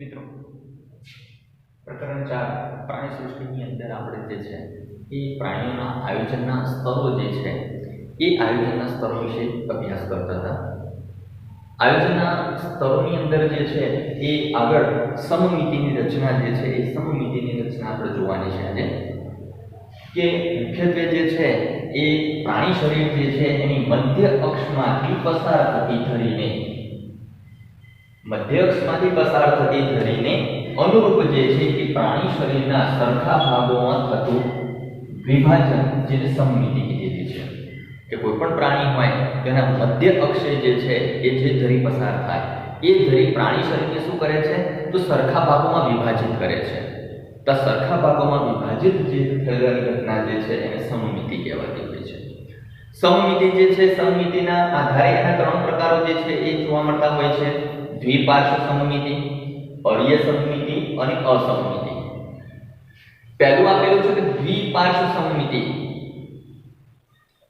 મિત્રો, પ્રકરણ ચાર, પ્રાણી સૃષ્ટિની અંદર આપણે જે છે, એ પ્રાણીઓના આયોજનના સ્તરો જે છે, એ આયોજનના સ્તરો વિશે અભ્યાસ કરતા હતા. આયોજનના સ્તરોની અંદર જે છે, એ આગળ સમમિતિની રચના જે છે, એ સમમિતિની રચના આપણે જોવાની છે આજે. કે મુખ્યત્વે જે છે, એ પ્રાણી શરીર જે છે, એની મધ્ય અક્ષમાંથી પસાર થતી ધરીને મધ્ય અક્ષમાંથી પસાર થતી ધરીને અનુરૂપ જે છે એ પ્રાણી શરીરના સરખા ભાગોમાં થતું વિભાજન જેને સમમિતિ કીધેલી છે. કે કોઈ પણ પ્રાણી હોય, તેના મધ્ય અક્ષે જે છે એ જે ધરી પસાર થાય, એ ધરી પ્રાણી શરીરને શું કરે છે? તો સરખા ભાગોમાં વિભાજિત કરે છે. તો સરખા ભાગોમાં વિભાજિત જે થયેલાની ઘટના જે છે એને સમમિતિ કહેવાતી હોય છે. સમમિતિ જે છે, સમમિતિના આધારે એના ત્રણ પ્રકારો જે છે એ જોવા મળતા હોય છે. દ્વિપાર્શ્વ સમમિતિ, અર્ય સમમિતિ અને અસમમિતિ. પહેલું આપેલું છે કે દ્વિપાર્શ્વ સમમિતિ.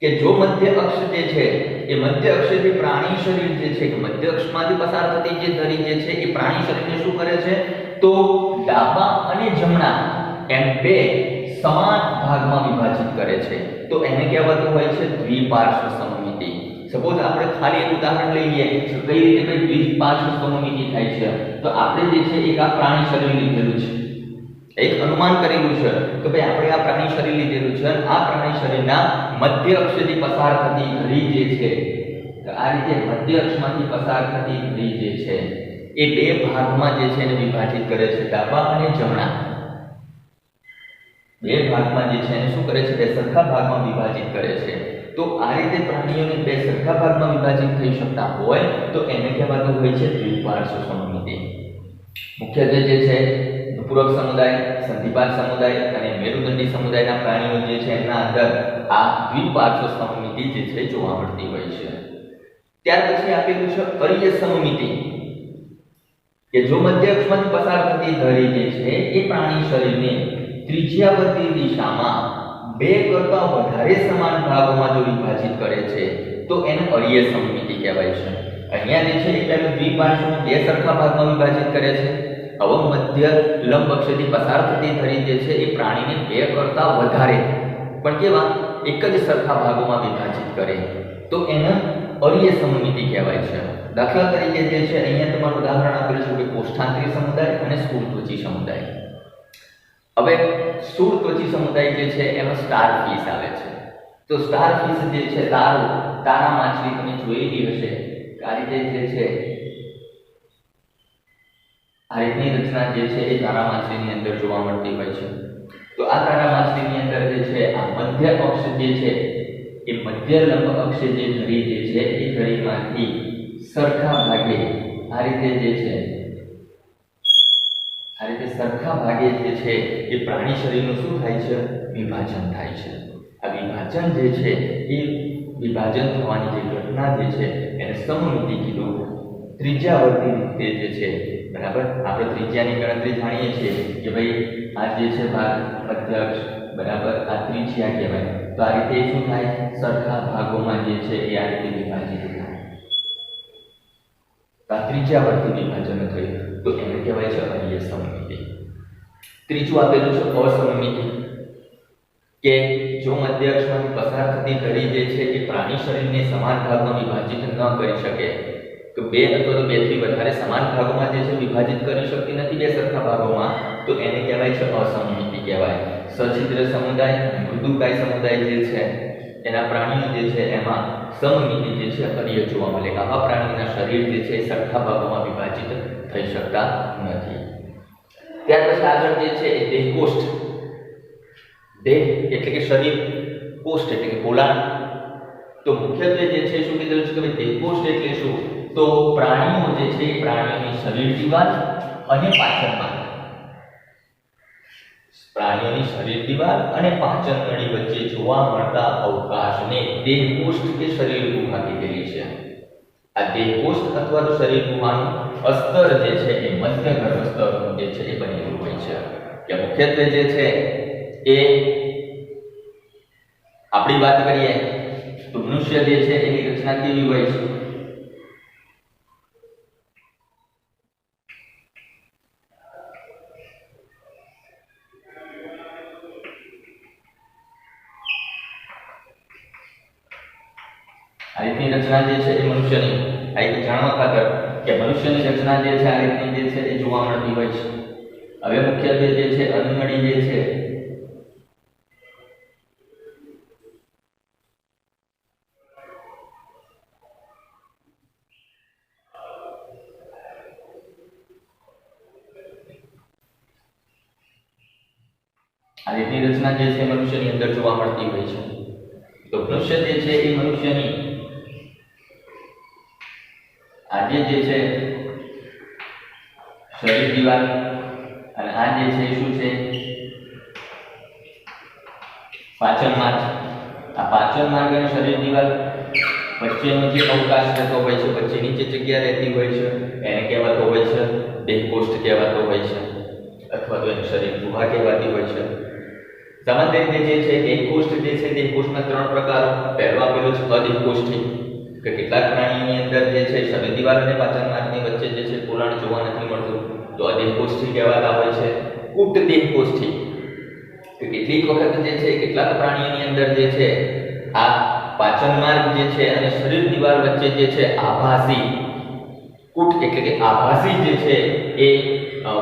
કે જો મધ્ય અક્ષ જે છે, એ મધ્ય અક્ષથી પ્રાણી શરીર જે છે, કે મધ્ય અક્ષમાંથી પસાર થતી જે ધરી જે છે, એ પ્રાણી શરીરને શું કરે છે? તો ડાબા અને જમણા એમ બે સમાન ભાગમાં વિભાજિત કરે છે. તો એને કહેવાતું હોય છે દ્વિપાર્શ્વ સમમિતિ. સપોઝ આપણે ખાલી એક ઉદાહરણ લઈએ કે કઈ રીતે કઈ દ્વિપાર્શ્વ સમમિતિ થાય છે, તો આપણે જે છે એક આ પ્રાણી શરીર લીધેલું છે. એક અનુમાન કરેલું છે કે ભાઈ આપણે આ પ્રાણી શરીર લીધેલું છે અને આ પ્રાણી શરીરના મધ્ય અક્ષથી પસાર થતી ઘડી જે છે આ રીતે મધ્ય અક્ષમાંથી પસાર થતી ઘડી જે છે, એ બે ભાગમાં જે છે એને વિભાજિત કરે છે, ડાબા અને જમણા. બે ભાગમાં જે છે એને શું કરે છે? બે સરખા ભાગમાં વિભાજિત કરે છે. તો આ રીતે પ્રાણીઓને બે સરખા ભાગમાં વિભાજિત થઈ શકતા હોય તો એને કહેવાતું હોય છે દ્વિપાર્શ્વ સમમિતિ મુખ્યત્વે જે છે પૂરક સમુદાય સંધિપાત સમુદાય અને મેરુદંડી સમુદાયના પ્રાણીઓ જે છે, એના અંદર આ દ્વિપાર્શ્વ સમમિતિ જે છે જોવા મળતી હોય છે. ત્યાર પછી આપેલું છે અર્ય સમમિતિ, કે જો મધ્ય અક્ષમાંથી પસાર થતી ધરી જે છે, એ પ્રાણી શરીરને ત્રિજ્યાવર્તી દિશામાં બે કરતા વધારે સમાન ભાગોમાં જો વિભાજિત કરે છે, તો એને અર્ય સમમિતિ કહેવાય છે. અહીંયા જે છે એ પહેલું દ્વિપાર્શ્વ બે સરખા ભાગમાં વિભાજિત કરે છે. હવે મધ્ય લંબ અક્ષથી પસાર થતી ધરી જે છે, એ પ્રાણીને બે કરતા વધારે, પણ કેવા, એક જ સરખા ભાગોમાં વિભાજિત કરે. તો એને અર્ય સમમિતિ કહેવાય છે. દાખલા તરીકે જે છે, અહીંયા તમારું ઉદાહરણ આપેલું છે કે કોષ્ઠાંતરી સમુદાય અને સ્થૂળત્વચી સમુદાય. હવે સ્થૂળત્વચી સમુદાય જે છે એમાં સ્ટાર ફિશ આવે છે. તો સ્ટાર ફિશ જે છે તારો તારા માછલી તમે જોયેલી હશે. આ રીતે જે છે, આ રીતની રચના જે છે, એ તારા માછલીની અંદર જોવા મળતી હોય છે. તો આ તારા માછલીની અંદર જે છે, આ મધ્ય અક્ષ જે છે, એ મધ્ય લંબ અક્ષ જે ધરી જે છે, એ ધરીમાંથી સરખા ભાગે આ રીતે જે છે સરખા ભાગે જે છે એ પ્રાણી શરીરનું શું થાય છે? વિભાજન થાય છે. આ વિભાજન જે છે એ વિભાજન થવાની જે ઘટના જે છે એને સમમિતિ કીધું. ત્રિજ્યાવર્તી રીતે જે છે, બરાબર? આપણે ત્રિજ્યાની ગણતરી જાણીએ છીએ કે ભાઈ આ જે છે ભાગ અધ્યક્ષ, બરાબર? આ ત્રિજ્યા કહેવાય. તો આ રીતે શું થાય? સરખા ભાગોમાં જે છે એ આ રીતે ત્રિજ્યાવર્તી વિભાજન થયું તો એને કહેવાય છે અન્ય સમમિતિ. ત્રીજું આપેલું છે અસમમિતિ, કે જો મધ્ય અક્ષમાંથી પસાર થતી ધરી જે છે એ પ્રાણી શરીરને સમાન ભાગમાં વિભાજિત ન કરી શકે, તો બે અથવા તો બેથી વધારે સમાન ભાગોમાં જે છે વિભાજિત કરી શકતી નથી બે સરખા ભાગોમાં, તો એને કહેવાય છે અસમમિતિ કહેવાય. સછિદ્ર સમુદાય, મૃદુકાય સમુદાય જે છે, એના પ્રાણીઓ જે છે, એમાં સમમિતિ જે છે અર્ય જોવા મળે આવા પ્રાણીના શરીર જે છે એ સરખા ભાગોમાં વિભાજિત થઈ શકતા નથી ત્યાર પછી આગળ જે છે એ દેહકોષ્ઠ દેહ એટલે કે શરીર કોષ્ઠ એટલે કે પોલાણ તો મુખ્યત્વે જે છે શું કીધેલું છે કે ભાઈ દેહકોષ્ઠ એટલે શું તો પ્રાણીઓ જે છે એ પ્રાણીઓની શરીર દિવાલ અને પાચનમાં પ્રાણીઓની શરીર દિવાલ અને પાચન નળી વચ્ચે જોવા મળતા અવકાશને દેહકોષ્ઠ કે શરીર ગુહા કીધેલી છે. આ દેહકોષ્ઠ અથવા તો શરીર ગુહાનું અસ્તર જે છે એ મધ્ય ગર્ભસ્તરનું જે છે એ બનેલું હોય છે. કે મુખ્યત્વે જે છે એ આપણી વાત કરીએ તો મનુષ્ય જે છે એની રચના કેવી હોય છે રીતની રચના જે છે એ મનુષ્યની આ એક જાણવા ખાતર કે મનુષ્યની રચના જે છે, આ રીતની જે છે, એ જોવા મળતી હોય છે. હવે મુખ્યત્વે જે છે અન્નનળી જે છે, આ રીતની રચના જે છે મનુષ્યની અંદર જોવા મળતી હોય છે. તો મનુષ્ય જે છે, એ મનુષ્યની આજે જે છે શરીર દિવાલ અને આ જે છે, શું છે? પાચન માર્ગ. આ પાચન માર્ગ અને શરીર દિવાલ વચ્ચેનો જે અવકાશ રહેતો હોય છે, વચ્ચે નીચે જગ્યા રહેતી હોય છે, એને કહેવાતો હોય છે દેહકોષ્ઠ કહેવાતો હોય છે, અથવા તો એનું શરીર ગુહા કહેવાતી હોય છે. સામાન્ય રીતે જે છે દેહકોષ્ઠ જે છે દેહકોષ્ઠના ત્રણ પ્રકારો. પહેલો આપેલો છે અદેહકોષ્ઠી કે કેટલાક અંદર જે છે શરીર દિવાલ અને પાચન માર્ગની વચ્ચે જે છે પોલાણ જોવા નથી મળતું તો આ દેહકોષ્ઠી કહેવાતા હોય છે કૂટ દેહકોષ્ઠી કે કેટલીક વખત જે છે કેટલાક પ્રાણીઓની અંદર જે છે આ પાચન માર્ગ જે છે અને શરીર દિવાલ વચ્ચે જે છે આભાસી કુટ એટલે કે આભાસી જે છે એ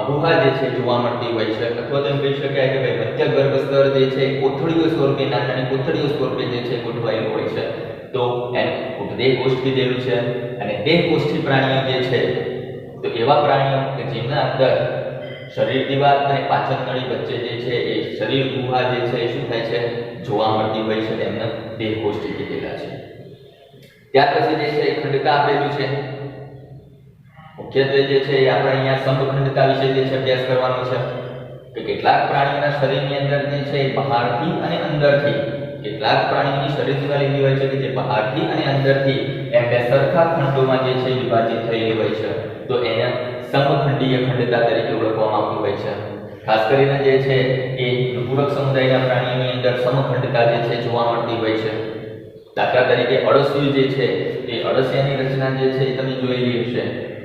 ગુહા જે છે જોવા મળતી હોય છે અથવા તો એમ કહી શકાય કે ભાઈ મધ્ય ગર્ભ સ્તર જે છે કોથળીઓ સ્વરૂપે નાની કોથળીઓ સ્વરૂપે જે છે ગોઠવાયેલું હોય છે તો એને ઉદ્દેહ દેલું છે અને દેહકોષ્ઠી પ્રાણીઓ જે છે, તો એવા પ્રાણીઓ કે જેમના અંદર શરીર દિવાલ અને પાચન નળી વચ્ચે જે છે, એ શરીર ગુહા જે છે, એ શું થાય છે? જોવા મળતી હોય છે તેમને દેહકોષ્ઠી કોષ્ઠી કીધેલા છે. ત્યાર પછી જે છે, એ ખંડતા આપેલું છે. મુખ્યત્વે જે છે, એ આપણે અહીંયા સમખંડતા વિશે જે છે, અભ્યાસ કરવાનો છે. કે કેટલાક પ્રાણીઓના શરીરની અંદર જે છે, એ બહારથી અને અંદરથી કેટલાક પ્રાણીઓની શરીર દિવાલ એવી હોય છે કે જે બહારથી અને અંદરથી એમ બે સરખા ખંડોમાં જે છે વિભાજિત થયેલી હોય છે. તો એને સમખંડીય ખંડતા તરીકે ઓળખવામાં આવતું હોય છે. ખાસ કરીને જે છે એ પૂરક સમુદાયના પ્રાણીઓની અંદર સમખંડતા જે છે જોવા મળતી હોય છે. દાખલા તરીકે અળસિયું જે છે એ અળસિયાની રચના જે છે એ તમે જોયેલી હશે.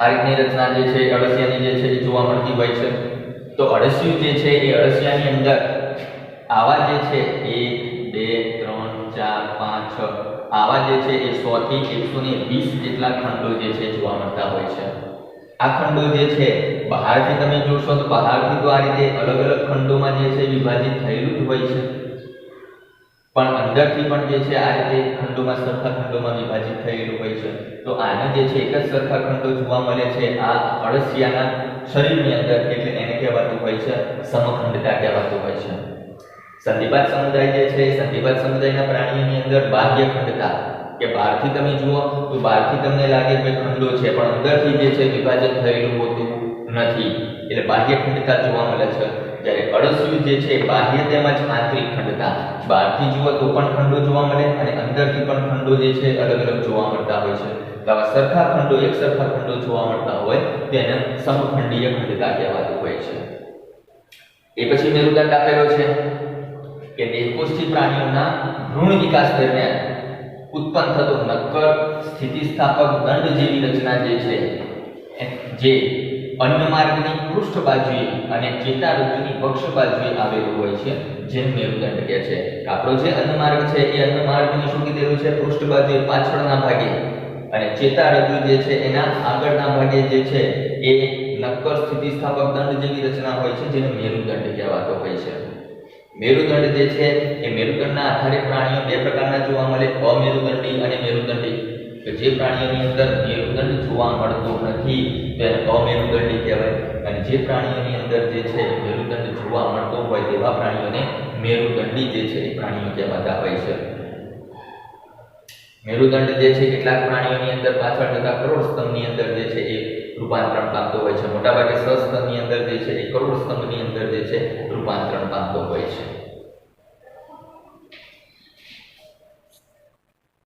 આ રચના જે છે અળસિયાની જે છે એ જોવા મળતી હોય છે. તો અળસિયું જે છે એ અળસિયાની અંદર આવા જે છે એક બે ત્રણ, ચાર, પાંચ, છ, આવા જે છે એ સો થી એકસો ને વીસ જેટલા ખંડો જે છે જોવા મળતા હોય છે. આ ખંડો જે છે બહારથી તમે જોશો તો બહારથી તો આ રીતે અલગ અલગ ખંડોમાં જે છે વિભાજિત થયેલું જ હોય છે. પણ અંદરથી પણ જે છે, આ રીતે ખંડોમાં સરખા ખંડોમાં વિભાજિત થયેલું હોય છે. તો આને જે છે, એક જ સરખા ખંડો જોવા મળે છે, આ અળસિયાના શરીરની અંદર, એટલે એને કહેવાતું હોય છે, સમખંડતા કહેવાતું હોય છે. સંધિપાત સમુદાય જે છે સંધિપાત સમુદાયના પ્રાણીઓની અંદર બાહ્ય ખંડતા કે બહારથી તમે જુઓ, તો બહારથી તમને લાગે કે ખંડો છે, પણ અંદરથી જે છે, વિભાજન થયેલું હોતું નથી. એટલે બાહ્ય ખંડતા જોવા મળે છે. જ્યારે અળસિયું જે છે બાહ્ય તેમજ આંતરિક ખંડતા, બહારથી જુઓ તો પણ ખંડો જોવા મળે અને અંદરથી પણ ખંડો જે છે અલગ અલગ જોવા મળતા હોય છે. આવા સરખા ખંડો, એક સરખા ખંડો જોવા મળતા હોય તેને સમખંડીય ખંડતા કહેવાતું હોય છે. એ પછી મેરુદંડ આપેલો છે કે દેહકોષ્ઠી પ્રાણીઓના ભ્રૂણ વિકાસ દરમિયાન ઉત્પન્ન થતો નક્કર સ્થિતિસ્થાપક દંડ જેવી રચના જે છે, જે અન્નમાર્ગની પૃષ્ઠ બાજુએ અને ચેતારજ્જુની પક્ષ બાજુએ આવેલું હોય છે, જેને મેરુદંડ કહે છે આપણો જે અન્નમાર્ગ છે, એ અન્નમાર્ગની શું કીધેલું છે? પૃષ્ઠ બાજુએ પાછળના ભાગે. અને ચેતારજ્જુ જે છે, એના આગળના ભાગે જે છે, એ નક્કર સ્થિતિસ્થાપક દંડ જેવી રચના હોય છે, જેને મેરુદંડ કહેવાતો હોય છે. મેરુદંડ જે છે, એ મેરુદંડના આધારે પ્રાણીઓ બે પ્રકારના જોવા મળે, અમેરુદંડી અને મેરુદંડી. કે જે પ્રાણીઓની અંદર મેરુદંડ જોવા મળતો નથી તેને અમેરુદંડી કહેવાય. અને જે પ્રાણીઓની અંદર જે છે મેરુદંડ જોવા મળતો હોય તેવા પ્રાણીઓને મેરુદંડી જે છે, એ પ્રાણીઓ કહેવાતા હોય છે. મેરુદંડ જે છે, કેટલાક પ્રાણીઓની અંદર પાછળ જતા કરોડ સ્તંભની અંદર જે છે, એ રૂપાંતરણ પામતો હોય છે. મોટાભાગે સસ્તનની અંદર જે છે, એ કરોડ સ્તંભની અંદર જે છે, રૂપાંતરણ પામતો હોય છે.